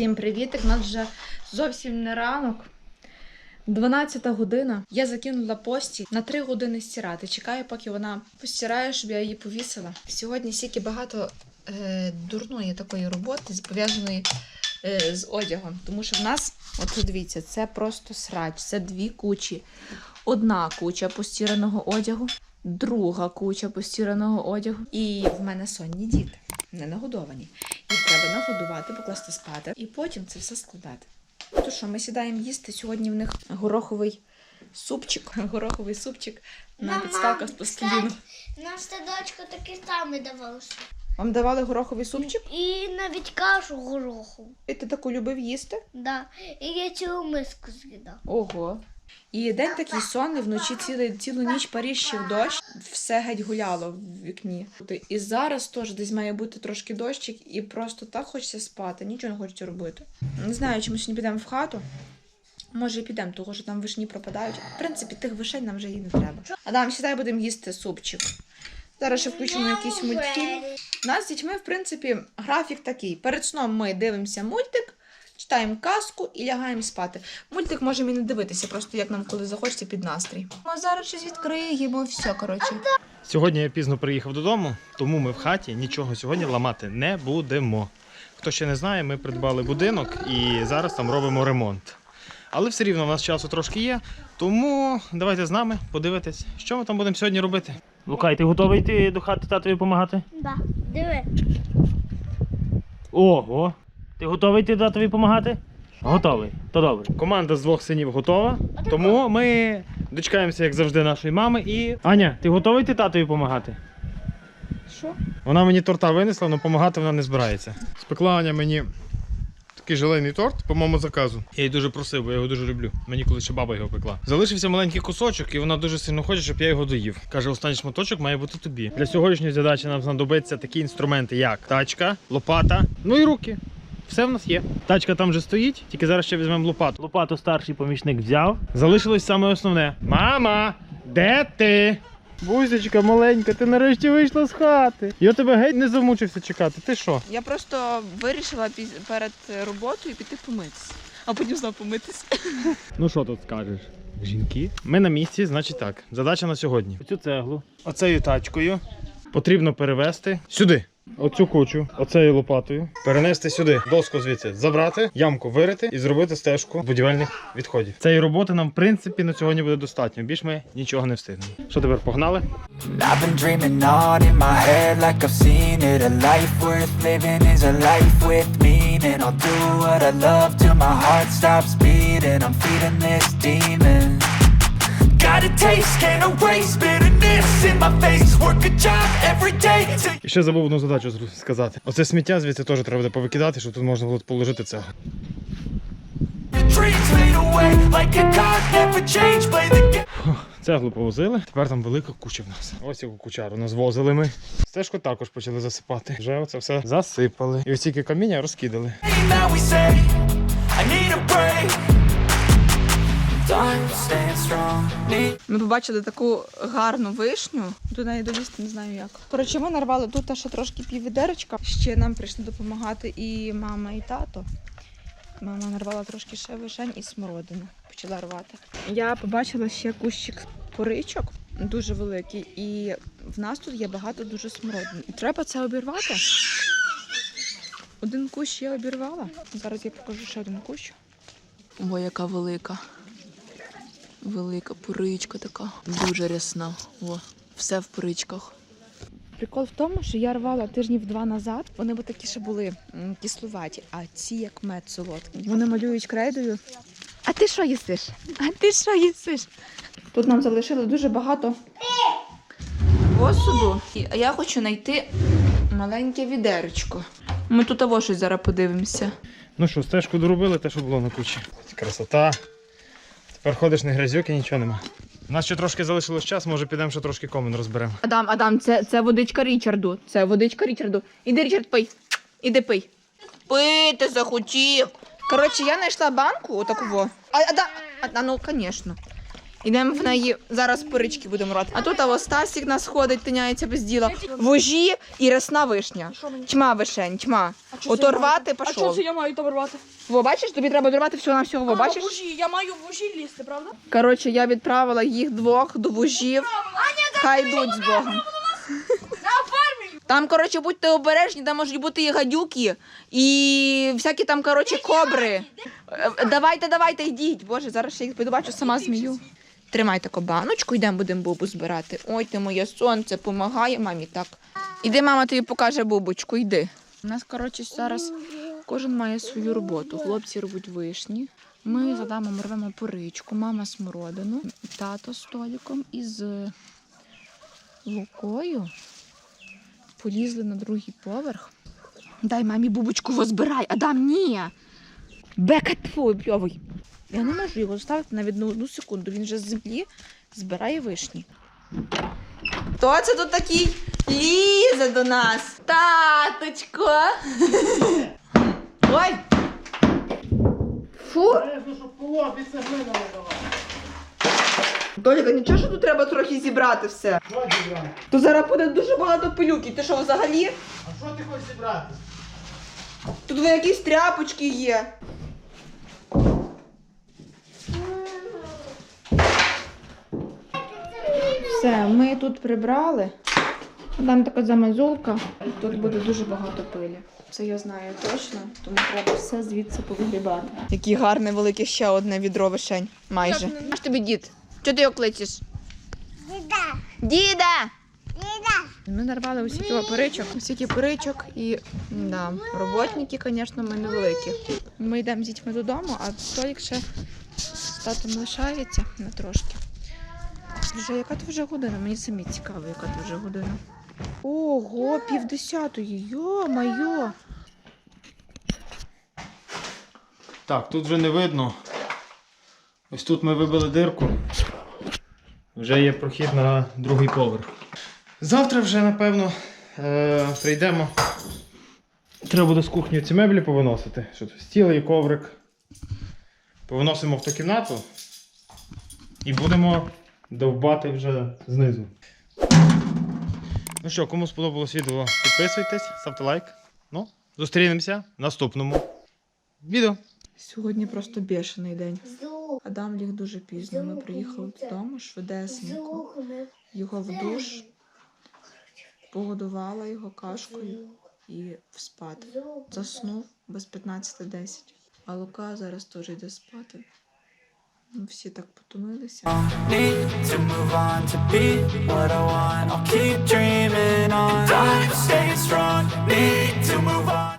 Всім привіт! У нас вже зовсім не ранок. 12 година. Я закинула пості на 3 години стирати. Чекаю, поки вона постирає, щоб я її повісила. Сьогодні стільки багато е, дурної такої роботи, пов'язаної е, з одягом. Тому що в нас, от подивіться, це просто срач, це дві кучі. Одна куча постіраного одягу, друга куча постіраного одягу. І в мене сонні діти, не нагодовані. Їх треба нагодувати, покласти спати і потім це все складати. То що, ми сідаємо їсти. Сьогодні в них гороховий супчик, гороховий супчик на Мама, підставках з пластиліну. Нам садочку такі самі давалося. Вам давали гороховий супчик? І навіть кашу гороху. І ти таку любив їсти? Да. І я цілу миску з'їдав. Ого. І день такий сонний, вночі цілий, цілу ніч паріщив дощ, все геть гуляло в вікні. І зараз теж десь має бути трошки дощик, і просто так хочеться спати, нічого не хочеться робити. Не знаю, чи ми сьогодні підемо в хату. Може, і підемо, тому що там вишні пропадають. В принципі, тих вишень нам вже і не треба. Адам, сідай будемо їсти супчик. Зараз ще включимо якийсь мультфільм. У нас з дітьми, в принципі, графік такий. Перед сном ми дивимося мультик, читаємо казку і лягаємо спати. Мультик можемо і не дивитися, просто як нам коли захочеться під настрій. Ми зараз щось відкриємо, все, коротше. Сьогодні я пізно приїхав додому, тому ми в хаті нічого сьогодні ламати не будемо. Хто ще не знає, ми придбали будинок і зараз там робимо ремонт. Але все рівно в нас часу трошки є, тому давайте з нами подивитись, що ми там будемо сьогодні робити. Лукай, ти готовий йти до хати татові допомагати? Да. Диви. Ого! Ти готовий йти татові допомагати? Готовий, то добре. Команда з двох синів готова, тому ми дочекаємося, як завжди, нашої мами. І. Аня, ти готовий йти татові допомагати? Що? Вона мені торта винесла, але допомагати вона не збирається. Спекла Аня мені такий желейний торт по моєму заказу. Я її дуже просив, бо я його дуже люблю. Мені коли ще баба його пекла. Залишився маленький кусочок, і вона дуже сильно хоче, щоб я його доїв. Каже, останній шматочок має бути тобі. Для сьогоднішньої задачі нам знадобиться такі інструменти, як тачка, лопата, ну і руки. Все в нас є. Тачка там вже стоїть, тільки зараз ще візьмемо лопату. Лопату старший помічник взяв. Залишилось саме основне. Мама, де ти? Бузечка маленька, ти нарешті вийшла з хати. Я тебе геть не замучився чекати. Ти що? Я просто вирішила піз- перед роботою піти помитися, а потім знову помитися. Ну що тут скажеш? Жінки. Ми на місці, значить так. Задача на сьогодні. Оцю цеглу, оцею тачкою потрібно перевезти сюди. Оцю кучу, оцею лопатою, перенести сюди, доску звідси, забрати, ямку вирити і зробити стежку будівельних відходів. Цієї роботи нам, в принципі, на сьогодні буде достатньо. Більш ми нічого не встигнемо. Що тепер погнали? I'll do what I love till my heart stops beating. I'm feeding this demon. І ще забув одну задачу сказати. Оце сміття звідси теж треба буде повикидати, щоб тут можна було положити the game. Цеглу повозили, тепер там велика куча в нас. Ось яку кучару назвозили ми. Стежку також почали засипати. Вже оце все засипали. І ось тільки каміння розкидали. Ми побачили таку гарну вишню. До неї долізти не знаю як. Коротше, ми нарвали тут ще трошки піввідерочка. Ще нам прийшли допомагати і мама, і тато. Мама нарвала трошки ще вишень і смородину. Почала рвати. Я побачила ще кущик поричок, дуже великий, і в нас тут є багато дуже смородини. І треба це обірвати. Один кущ я обірвала. Зараз я покажу ще один кущ. О, яка велика. Велика поричка така, дуже рясна. О, все в поричках. Прикол в тому, що я рвала тижнів два назад. Вони б такі ще були кислуваті, а ці як мед солодкий. Вони малюють крейдою. А ти що їсиш? А ти що їсиш? Тут нам залишили дуже багато посуду. А я хочу знайти маленьке відеречко. Ми тут того щось зараз подивимося. Ну що, стежку доробили, те, що було на кучі. Красота. Тепер ходиш не грязюк і нічого нема. У нас ще трошки залишилось час, може підемо ще трошки комен розберемо. Адам, Адам, це, це водичка Річарду. Це водичка Річарду. Іди, Річард, пий. Іди пий. Пити захотів. Коротше, я знайшла банку отаку во. А, Адам, а, а, ну, звісно. Ідемо в неї зараз порички будемо рвати. А тут а Стасік нас ходить, тиняється без діла. Вожі і рясна вишня. Тьма вишень, тьма. Ото рвати А що пішов. це я маю там рвати? Во, бачиш, тобі треба дорвати всього на всього, во, бачиш? Вужі, я маю вужі лізти, правда? Коротше, я відправила їх двох до вужів. Хай йдуть з Богом. Там, коротше, будьте обережні, там можуть бути і гадюки, і всякі там, коротше, кобри. Е, Давайте, давайте, йдіть. Боже, зараз ще їх побачу, сама змію. Тримайте кобаночку, йдемо будемо бубу збирати. Ой, ти моє сонце, помагає мамі так. Іди, мама тобі покаже бубочку, йди. У нас, коротше, зараз кожен має свою роботу. Хлопці рвуть вишні. Ми з Адамом рвемо поричку, мама смородину, тато з століком із лукою. Полізли на другий поверх. Дай мамі бубочку возбирай, Адам, ні. Бека твой пльовий. Я не можу його ставити навіть на одну секунду. Він вже з землі збирає вишні. Хто це тут такий лізе до нас? Таточко. Ой. Фу. Толіка, нічого, що тут треба трохи зібрати все. То зараз буде дуже багато пилюки. Ти що, взагалі? А що ти хочеш зібрати? Тут ви якісь тряпочки є. Все, ми тут прибрали. Там така замазулка. Тут буде дуже багато пилі. Це я знаю точно, тому треба все звідси повигрібати. Який гарний великий ще одне відро вишень. Майже. Аж тобі дід. Чого ти його кличеш? Діда! Діда! Ми нарвали усі ті поричок, усі ті поричок і да, роботники, звісно, ми невеликі. Ми йдемо з дітьми додому, а Толік ще з татом лишається на трошки. Вже яка то вже година? Мені самі цікаво, яка то вже година. Ого, півдесятої, йо-майо. Так, тут вже не видно. Ось тут ми вибили дирку. Вже є прохід на другий поверх. Завтра вже, напевно, е- прийдемо. Треба буде з кухні ці меблі повиносити. Що тут стіл і коврик. Повиносимо в ту кімнату і будемо довбати вже знизу. Ну що, кому сподобалось відео, підписуйтесь, ставте лайк. Ну, зустрінемося в наступному відео. Сьогодні просто бешений день. Адам ліг дуже пізно. Ми приїхали додому швидесенько. Його в душ, погодувала його кашкою і спати. Заснув без 15.10. А Лука зараз теж йде спати. Ну, Всі так потомилися.